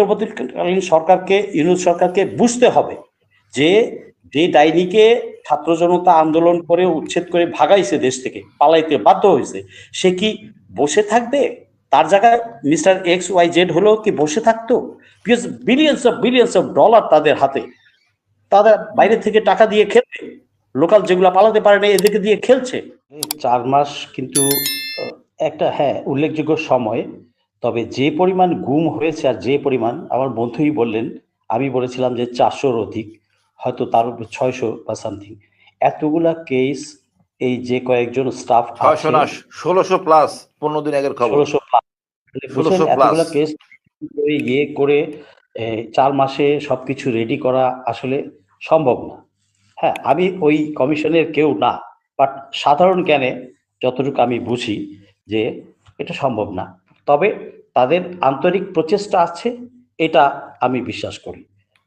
অন্তর্বর্তীকালীন সরকারকে, ইউনুস সরকারকে বুঝতে হবে যে যে ডাইনিকে ছাত্র জনতা আন্দোলন করে উচ্ছেদ করে ভাগাইছে দেশ থেকে, পালাইতে বাধ্য হয়েছে, সে কি বসে থাকবে? তার জায়গায় মিস্টার এক্স ওয়াই জেড হলেও কি বসে থাকতো? Because billions of billions of dollar তাদের হাতে। তারা বাইরে থেকে টাকা দিয়ে খেলবে লোকাল যেগুলো পালাতে পারে না এদেরকে দিয়ে খেলছে। চার মাস কিন্তু একটা হ্যাঁ উল্লেখযোগ্য সময়। তবে যে পরিমাণ গুম হয়েছে আর যে পরিমাণ আমার বন্ধুই বললেন আমি বলেছিলাম যে চারশোর অধিক হয়তো তার উপর ছয়শো বা সামথিং এতগুলা কেস এই যে কয়েকজন স্টাফ ষোলোশো প্লাস পনেরো দিন আগের খবর। ষোলোশো। এতগুলা কেস করে ইয়ে করে চার মাসে সবকিছু রেডি করা আসলে সম্ভব না। হ্যাঁ আমি ওই কমিশনের কেউ না বাট সাধারণ জ্ঞানে যতটুকু আমি বুঝি যে এটা সম্ভব না। তবে তাদের আন্তরিক প্রচেষ্টা আছে, এটা আমি বিশ্বাস করি।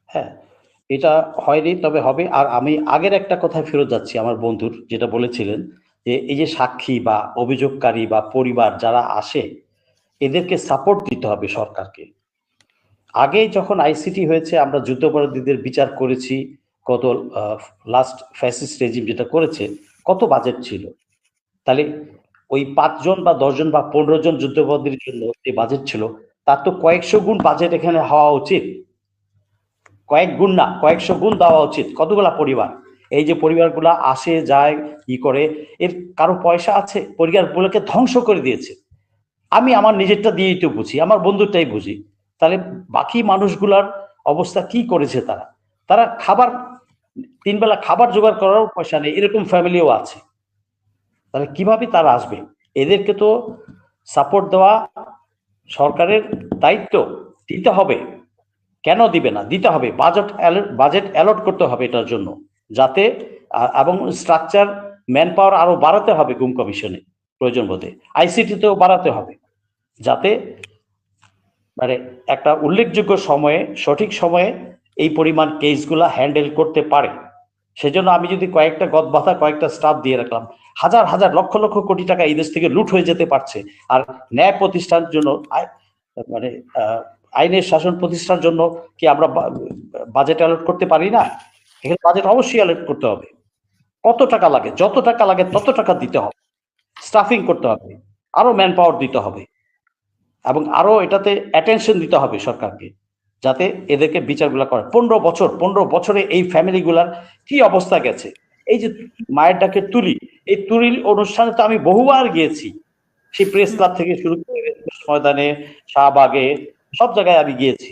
হ্যাঁ এটা হয়নি, তবে হবে। আর আমি আগের একটা কথায় ফেরত যাচ্ছি আমার বন্ধুর, যেটা বলেছিলেন যে এই যে সাক্ষী বা অভিযোগকারী বা পরিবার যারা আসে, এদেরকে সাপোর্ট দিতে হবে সরকারকে। আগে যখন আইসিটি হয়েছে, আমরা যুদ্ধাপরাধীদের বিচার করেছি, কত লাস্ট ফ্যাসিস্ট রেজিম যেটা করেছে, কত বাজেট ছিল? তাহলে ওই পাঁচজন বা দশজন বা পনেরো জন যুদ্ধাপরাধীর জন্য যে বাজেট ছিল, তার তো কয়েকশো গুণ বাজেট এখানে হওয়া উচিত। কয়েক গুণ না, কয়েকশো গুণ দেওয়া উচিত। কতগুলা পরিবার? এই যে পরিবারগুলা আসে, যায়, ই করে, এর কারও পয়সা আছে, পরিবারগুলোকে ধ্বংস করে দিয়েছে। আমি আমার নিজেরটা দিয়েই তো বুঝি, আমার বন্ধুরটাই বুঝি। তাহলে বাকি মানুষগুলার অবস্থা কি করেছে তারা? তারা খাবার, তিনবেলা খাবার জোগাড় করারও পয়সা নেই, এরকম ফ্যামিলিও আছে। তাহলে কীভাবে তারা আসবে? এদেরকে তো সাপোর্ট দেওয়া সরকারের দায়িত্ব দিতে হবে। কেন দিবে না? দিতে হবে। বাজেট বাজেট অ্যালট করতে হবে এটার জন্য, যাতে এবং স্ট্রাকচার ম্যান পাওয়ার আরও বাড়াতে হবে গুম কমিশনে প্রয়োজন বোধে। আইসিটিতেও বাড়াতে হবে, যাতে মানে একটা উল্লেখযোগ্য সময়ে, সঠিক সময়ে এই পরিমাণ কেসগুলা হ্যান্ডেল করতে পারে। সেজন্য আমি যদি কয়েকটা গদ বাধা কয়েকটা স্টাফ দিয়ে রাখলাম, হাজার হাজার, লক্ষ লক্ষ কোটি টাকা এই দেশ থেকে লুট হয়ে যেতে পারছে। আর ন্যায় প্রতিষ্ঠার জন্য মানে আইনের শাসন প্রতিষ্ঠার জন্য কি আমরা বাজেট অ্যালোট করতে পারি না? এখানে বাজেট অবশ্যই অ্যালোট করতে হবে। কত টাকা লাগে, যত টাকা লাগে তত টাকা দিতে হবে। স্টাফিং করতে হবে। আরও ম্যান পাওয়ার দিতে হবে। এবং আরও এটাতে অ্যাটেনশন দিতে হবে সরকারকে। যাতে এদেরকে বিচারগুলো করে। পনেরো বছর, পনেরো বছরে এই ফ্যামিলিগুলার কি অবস্থা গেছে? এই যে মায়ের ডাকে তুলি, এই তুলি অনুষ্ঠানে তো আমি বহুবার গিয়েছি। সেই প্রেস ক্লাব থেকে শুরু করে ময়দানে, শাহবাগে, সব জায়গায় আমি গিয়েছি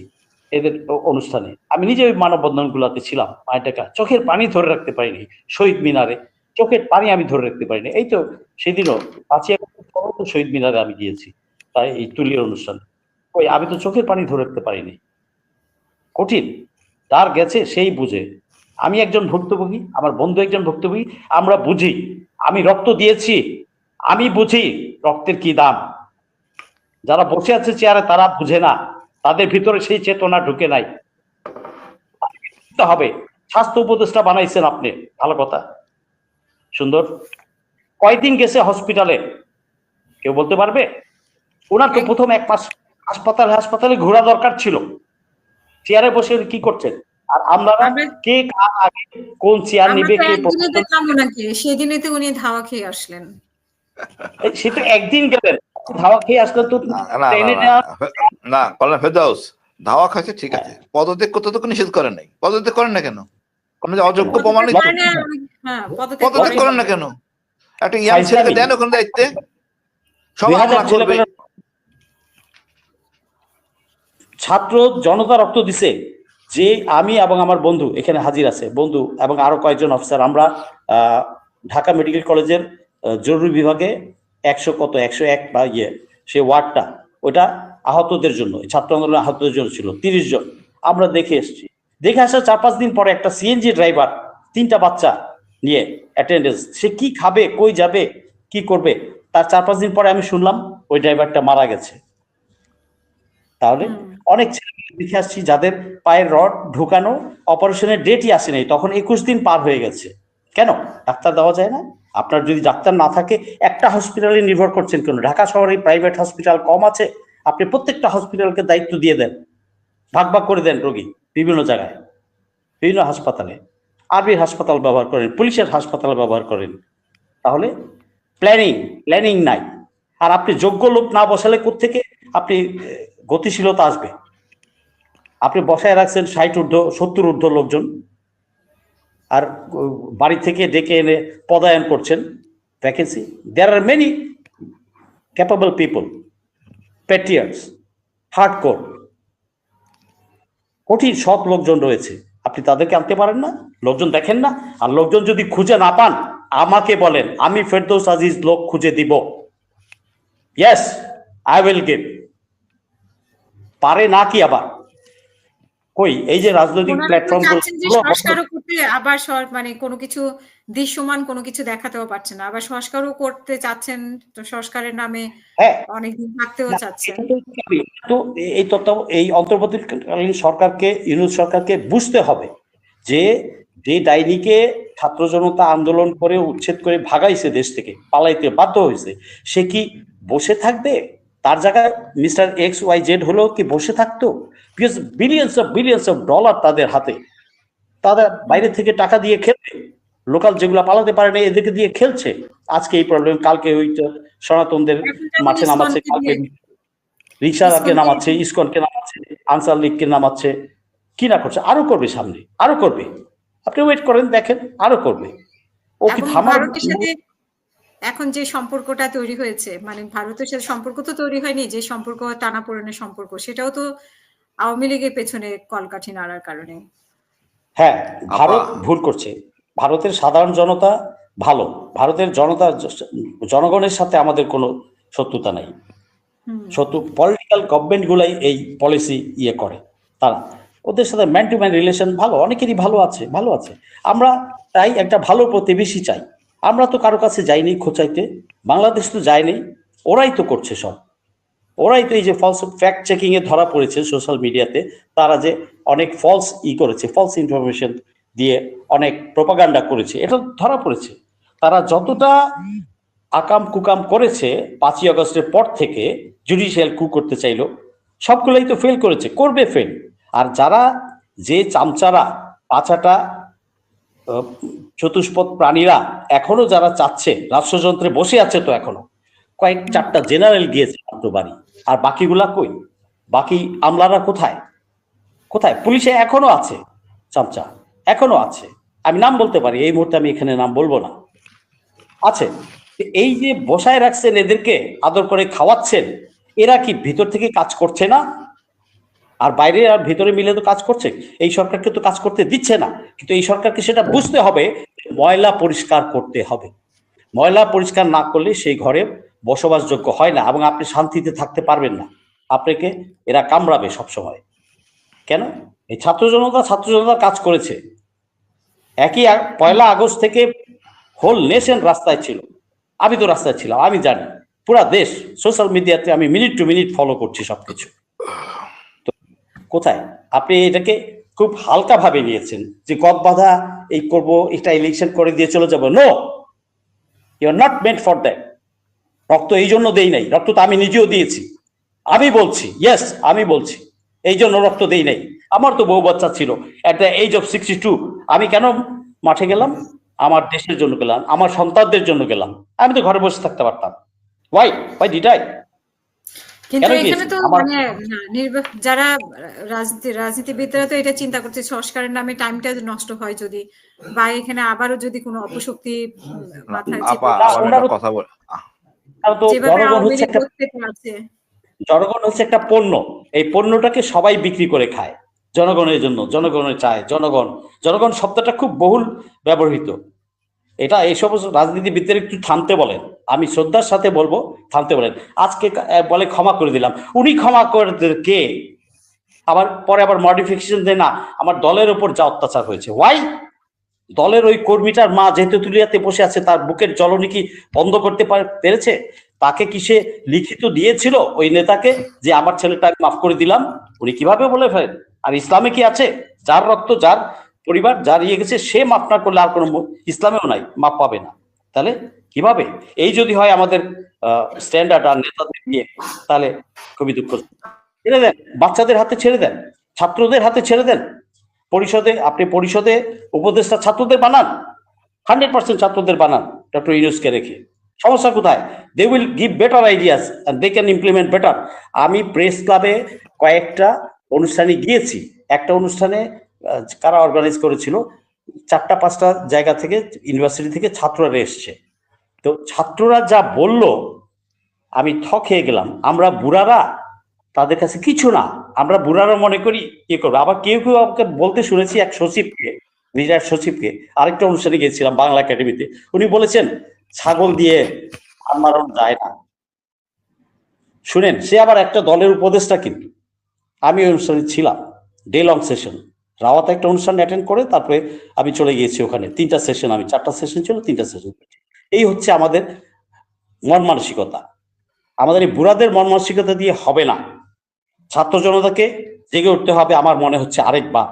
এদের অনুষ্ঠানে। আমি নিজে ওই মানববন্ধন গুলাতে ছিলাম, মায়ের ডাকা। চোখের পানি ধরে রাখতে পারিনি, শহীদ মিনারে। চোখের পানি আমি ধরে রাখতে পারিনি। এই তো সেদিনও পাঁচই শহীদ মিনারে আমি গিয়েছি, তাই এই তুলির অনুষ্ঠান। ওই আমি তো চোখের পানি ধরে রাখতে পারিনি। কঠিন। তার গেছে সেই বুঝে। আমি একজন ভুক্তভোগী আমার বন্ধু একজন ভুক্তভোগী আমরা বুঝি। আমি রক্ত দিয়েছি আমি বুঝি রক্তের কি দাম। যারা বসে আছে চেয়ারে তারা বুঝে না। তাদের ভিতরে সেই চেতনা ঢুকে নাই। হবে। স্বাস্থ্য উপদেষ্টা বানাইছেন আপনি। ভালো কথা। সুন্দর। কয়দিন গেছে হসপিটালে? কেউ বলতে পারবে? ওনার তো প্রথম এক মাস হাসপাতাল হাসপাতালে ঘোরা দরকার ছিল। চেয়ারে বসে কি করছেন? আর আমরা কে কার আগে কোন চেয়ার নিবে কে সেদিনে তো উনি ধাওয়া খেয়ে আসলেন। সে তো একদিন গেলেন। ধাওয়া খেয়ে আসলে তো না কল্যাণ ফেরদাউস ধাওয়া খাচ্ছে ঠিক আছে। পদত্যাগ করতে তো নিষেধ করেন নাই। পদত্যাগ করেন না কেন? কোনো অযোগ্য প্রমাণিত পদত্যাগ করেন না, হ্যাঁ, পদত্যাগ করেন না কেন? একটা ইয়াং ছেলেকে দেন ওখানে দায়িত্বে সব দুই করবে। ছাত্র জনতা রক্ত দিছে যে আমি এবং আমার বন্ধু, এখানে হাজির আছে, বন্ধু এবং আরও কয়েকজন অফিসার। আমরা ঢাকা মেডিকেল কলেজের জরুরি বিভাগে একশো কত, একশো এক বা ইয়ে সে ওয়ার্ডটা ওটা আহতদের জন্য ছাত্র আন্দোলন আহতদের জন্য ছিল, তিরিশ জন। আমরা দেখে এসেছি। দেখে আসার চার পাঁচ দিন পরে একটা সিএনজি ড্রাইভার তিনটা বাচ্চা নিয়ে অ্যাটেন্ডেন্স সে কি খাবে, কই যাবে, কি করবে, তার চার পাঁচ দিন পরে আমি শুনলাম ওই ড্রাইভারটা মারা গেছে। তাহলে। অনেক ছেলে দেখে আসছি যাদের পায়ের রড ঢুকানো অপারেশনের ডেটই আসে নাই তখন একুশ দিন পার হয়ে গেছে। কেন? ডাক্তার দেওয়া যায় না? আপনার যদি ডাক্তার না থাকে, একটা হসপিটালে নির্ভর করছেন কেন? ঢাকা শহরে প্রাইভেট হসপিটাল কম আছে। আপনি প্রত্যেকটা হসপিটালকে দায়িত্ব দিয়ে দেন। ভাগ ভাগ করে দেন রোগী বিভিন্ন জায়গায়। বিভিন্ন হাসপাতালে। আরবি হাসপাতাল ব্যবহার করেন, পুলিশের হাসপাতাল ব্যবহার করেন। তাহলে প্ল্যানিং প্ল্যানিং নাই। আর আপনি যোগ্য লোক না বসালে থেকে আপনি গতিশীলতা আসবে। আপনি বসায় রাখছেন ষাট ঊর্ধ্ব, সত্তর ঊর্ধ্ব লোকজন। আর বাড়ি থেকে ডেকে এনে পদায়ন করছেন vacancy there are many capable people patriots hardcore কঠিন সৎ লোকজন রয়েছে। আপনি তাদেরকে আনতে পারেন না, লোকজন দেখেন না। আর লোকজন যদি খুঁজে না পান, আমাকে বলেন, আমি ফেরদৌস আজিজ লোক খুঁজে দিব। ইয়েস আই উইল গিভ পারে না কি আবার? কই? এই যে রাজনৈতিক প্ল্যাটফর্ম সংস্কারও করতে আবার মানে কোনো কিছু দৃশ্যমান কোনো কিছু দেখাতেও পারছেন না। আবার সংস্কারও করতে চাচ্ছেন তো সংস্কারের নামে হ্যাঁ। অনেকদিন থাকতেও চাচ্ছেন তো তো এই তত্ত্ব এই অন্তর্বর্তীকালীন সরকারকে ইউনুস সরকারকে বুঝতে হবে যে যে ডাইনিকে ছাত্র জনতা আন্দোলন করে উচ্ছেদ করে ভাগাইছে দেশ থেকে পালাইতে বাধ্য হয়েছে সে কি বসে থাকবে? তার জায়গায় মিস্টার এক্স ওয়াই জেড হলেও কি বসে থাকতো? Because billions of billions of dollar তাদের হাতে। তাদের বাইরে থেকে টাকা দিয়ে খেলবে লোকাল যেগুলো পালাতে পারে না এদেরকে দিয়ে খেলছে। আজকে এই প্রবলেম কালকে ওই সনাতনদের মাঠে নামাচ্ছে কালকে রিক্সাকে নামাচ্ছে ইসকনকে নামাচ্ছে আনসার লীগকে নামাচ্ছে। কি না করছে? আরও করবে সামনে আরও করবে। আপনি ওয়েট করেন দেখেন আরও করবে। ও কি থামার এখন যে সম্পর্কটা তৈরি হয়েছে মানে ভারতের সাথে সম্পর্ক তো তৈরি হয়নি যে সম্পর্ক টানাপোড়েনের সম্পর্ক সেটাও তো আওয়ামী লীগের পেছনে কলকাঠি নাড়ার কারণে। হ্যাঁ ভারত ভুল করছে। ভারতের সাধারণ জনতা ভালো ভারতের জনতা জনগণের সাথে আমাদের কোনো শত্রুতা নাই। হুম। শত্রু পলিটিক্যাল গভর্নমেন্ট গুলাই এই পলিসি ইয়ে করে। তারা ওদের সাথে ম্যান টু ম্যান রিলেশন ভালো অনেকেরই ভালো আছে ভালো আছে। আমরা তাই একটা ভালো প্রতিবেশী চাই। আমরা তো কারও কাছে যাইনি খোঁচাইতে, বাংলাদেশ তো যায়নি, ওরাই তো করছে সব। ওরাই তো এই যে ফলস ফ্যাক্ট চেকিং এ ধরা পড়েছে সোশ্যাল মিডিয়াতে তারা যে অনেক ফলস ই করেছে ফলস ইনফরমেশন দিয়ে অনেক প্রপাগান্ডা করেছে, এটা ধরা পড়েছে। তারা যতটা আকাম কুকাম করেছে, পাঁচই আগস্টের পর থেকে জুডিশিয়াল কু করতে চাইলো, সবগুলোই তো ফেল করেছে, করবে ফেল আর যারা যে চামচারা, পাছাটা চতুষ্পদ প্রাণীরা এখনও যারা চাচ্ছে, রাষ্ট্রযন্ত্রে বসে আছে তো এখনও, কয়েক চারটা জেনারেল গিয়েছে বাড়ি আর বাকিগুলা কই? বাকি আমলারা কোথায়? কোথায়? পুলিশে এখনও আছে, চামচা, এখনও আছে। আমি নাম বলতে পারি, এই মুহূর্তে আমি এখানে নাম বলব না। আছে। এই যে বসায় রাখছেন এদেরকে, আদর করে খাওয়াচ্ছেন, এরা কি ভিতর থেকে কাজ করছে না? আর বাইরে আর ভিতরে মিলে তো কাজ করছে। এই সরকারকে তো কাজ করতে দিচ্ছে না। কিন্তু এই সরকারকে সেটা বুঝতে হবে, ময়লা পরিষ্কার করতে হবে। ময়লা পরিষ্কার না করলে সেই ঘরে বসবাসযোগ্য হয় না এবং আপনি শান্তিতে থাকতে পারবেন না। আপনাকে এরা কামড়াবে সবসময়। কেন? এই ছাত্র জনতা ছাত্র জনতা কাজ করেছে। একই পয়লা আগস্ট থেকে হোল নেশন রাস্তায় ছিল। আমি তো রাস্তায় ছিলাম, আমি জানি। পুরা দেশ সোশ্যাল মিডিয়াতে আমি মিনিট টু মিনিট ফলো করছি সবকিছু। কোথায়? আপনি এটাকে খুব হালকা ভাবে নিয়েছেন যে গদ বাধা এই করব, এটা ইলেকশন করে দিয়ে চলে যাব। No you are not meant for that রক্ত এই জন্য দেই নাই। রক্ত তো আমি নিজেও দিয়েছি। আমি বলছি ইয়েস আমি বলছি, এই জন্য রক্ত দেই নাই। আমার তো বউ বাচ্চা ছিল। At the age of sixty two আমি কেন মাঠে গেলাম? আমার দেশের জন্য গেলাম, আমার সন্তানদের জন্য গেলাম। আমি তো ঘরে বসে থাকতে পারতাম। ওয়াই ওয়াই ডিড আই কিন্তু এখানে তো মানে যারা রাজনীতি রাজনীতিবিদরা তো এটা চিন্তা করছে সংস্কারের নামে টাইমটা নষ্ট হয় যদি বা এখানে আবারও যদি কোনো অপশক্তি মাথায় কথা বল জনগণ হচ্ছে একটা পণ্য। এই পণ্যটাকে সবাই বিক্রি করে খায়। জনগণের জন্য জনগণের চায় জনগণ জনগণ শব্দটা খুব বহুল ব্যবহৃত। এটা এই সমস্ত রাজনীতিবিদদের একটু থামতে বলেন। আমি শ্রদ্ধার সাথে বলব, থামতে বলেন। আজকে বলে ক্ষমা করে দিলাম। উনি ক্ষমা করে কে? আবার পরে আবার মডিফিকেশন দেয়, না, আমার দলের ওপর যা অত্যাচার হয়েছে। ওয়াই দলের ওই কর্মীটার মা যেহেতু তুলিয়াতে বসে আছে, তার বুকের জ্বলনি কি বন্ধ করতে পারে- পেরেছে? তাকে কি সে লিখিত দিয়েছিল ওই নেতাকে যে আমার ছেলেটা মাফ করে দিলাম? উনি কীভাবে বলে ফেলেন? আর ইসলামে কি আছে? যার রক্ত, যার পরিবার যার ইয়ে গেছে, সে মাফ না করলে আর কোনো ইসলামেও নাই, মাফ পাবে না। তাহলে কীভাবে? এই যদি হয় আমাদের স্ট্যান্ডার্ড আর নেতাদের নিয়ে, তাহলে খুবই দুঃখ। ছেড়ে দেন, বাচ্চাদের হাতে ছেড়ে দেন, ছাত্রদের হাতে ছেড়ে দেন। পরিষদে, আপনি পরিষদে উপদেষ্টা ছাত্রদের বানান হান্ড্রেড পার্সেন্ট ছাত্রদের বানান ডক্টর ইউনুসকে রেখে। সমস্যা কোথায়? They will give better ideas they can implement better আমি প্রেস ক্লাবে কয়েকটা অনুষ্ঠানে গিয়েছি। একটা অনুষ্ঠানে কারা অর্গানাইজ করেছিল? চারটা, পাঁচটা জায়গা থেকে ইউনিভার্সিটি থেকে ছাত্ররা এসছে। তো ছাত্ররা যা বলল, আমি থ খেয়ে গেলাম। আমরা বুড়ারা, তাদের কাছে কিছু না। আমরা বুড়ারা মনে করি, কি করব? আবার কেউ কেউ আমাকে বলতে শুনেছি এক সচিবকে বিরাট সচিবকে। আরেকটা অনুষ্ঠানে গিয়েছিলাম বাংলা একাডেমিতে। উনি বলেছেন, ছাগল দিয়ে মারানো যায় না। শুনেন, সে আবার একটা দলের উপদেষ্টা কিন্তু। আমি অনুষ্ঠানে ছিলাম ডে লং সেশন রাওয়াত একটা অনুষ্ঠান অ্যাটেন্ড করে, তারপরে আমি চলে গিয়েছি ওখানে। তিনটা সেশন আমি, চারটা সেশন ছিল, তিনটা সেশন এই হচ্ছে আমাদের মন মানসিকতা। আমাদের এই বুড়াদের মন মানসিকতা দিয়ে হবে না। ছাত্র জনতাকে জেগে উঠতে হবে, আমার মনে হচ্ছে আরেকবার।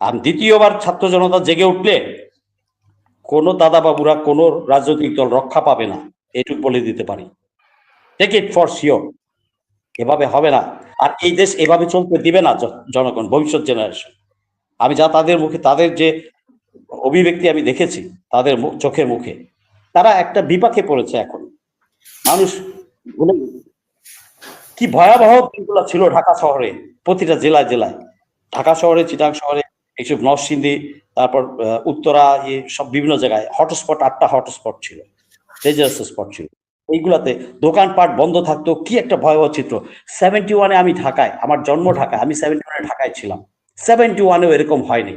আর দ্বিতীয়বার ছাত্র জনতা জেগে উঠলে কোনো দাদা বাবুরা কোনো রাজনৈতিক দল রক্ষা পাবে না। এটুকু বলে দিতে পারি। টেক ইট ফর শিওর এভাবে হবে না। আর এই দেশ এভাবে চলতে দিবে না জনগণ, ভবিষ্যৎ জেনারেশন আমি যা তাদের মুখে, তাদের যে অভিব্যক্তি আমি দেখেছি, তাদের চোখের মুখে, তারা একটা বিপাকে পড়েছে এখন। মানুষ কি ভয়াবহ দিনগুলো ছিল ঢাকা শহরে, প্রতিটা জেলায় জেলায়। ঢাকা শহরে, চিটাং শহরে, এইসব নরসিংদী, তারপর উত্তরা এ সব বিভিন্ন জায়গায় হটস্পট আটটা হটস্পট ছিল ডেঞ্জারাস স্পট ছিল। এইগুলাতে দোকানপাট বন্ধ থাকতো, কি একটা ভয়াবহ চিত্র। সেভেন্টি ওয়ানে আমি ঢাকায়, আমার জন্ম ঢাকায়, আমি সেভেন্টি ওয়ানে ঢাকায় ছিলাম। সেভেন্টি ওয়ানেও এরকম হয়নি।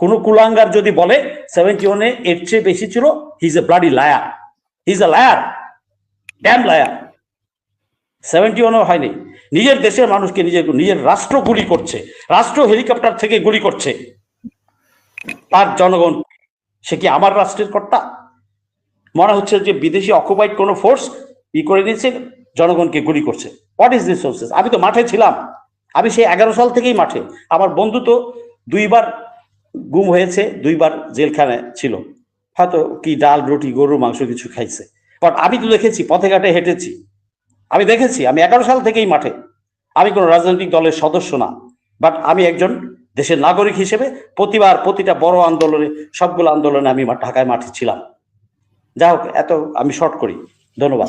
কোনো কুলাঙ্গার যদি বলে সেভেন্টি ওয়ানে এর চেয়ে বেশি ছিল he's a bloody liar he's a liar damn liar seventy ওয়ানও হয়নি। নিজের দেশের মানুষকে নিজের নিজের রাষ্ট্র গুলি করছে, রাষ্ট্র হেলিকপ্টার থেকে গুলি করছে। তার জনগণ, সে কি আমার রাষ্ট্রের কর্তা? মনে হচ্ছে যে বিদেশি অকুপাইড কোনো ফোর্স ই করে নিয়েছে, জনগণকে গুলি করছে। হোয়াট ইজ দিস সোর্সেস আমি তো মাঠে ছিলাম। আমি সেই এগারো সাল থেকেই মাঠে। আমার বন্ধু তো দুইবার গুম হয়েছে, দুইবার জেলখানায় ছিল। হয়তো কি ডাল, রুটি, গরুর মাংস কিছু খাইছে। বাট আমি তো দেখেছি, পথে ঘাটে হেঁটেছি। আমি দেখেছি, আমি এগারো সাল থেকেই মাঠে। আমি কোনো রাজনৈতিক দলের সদস্য না। বাট আমি একজন দেশের নাগরিক হিসেবে প্রতিবার প্রতিটা বড় আন্দোলনে, সবগুলো আন্দোলনে আমি ঢাকায় মাঠে ছিলাম। যাই হোক, এত আমি শর্ট করি। ধন্যবাদ।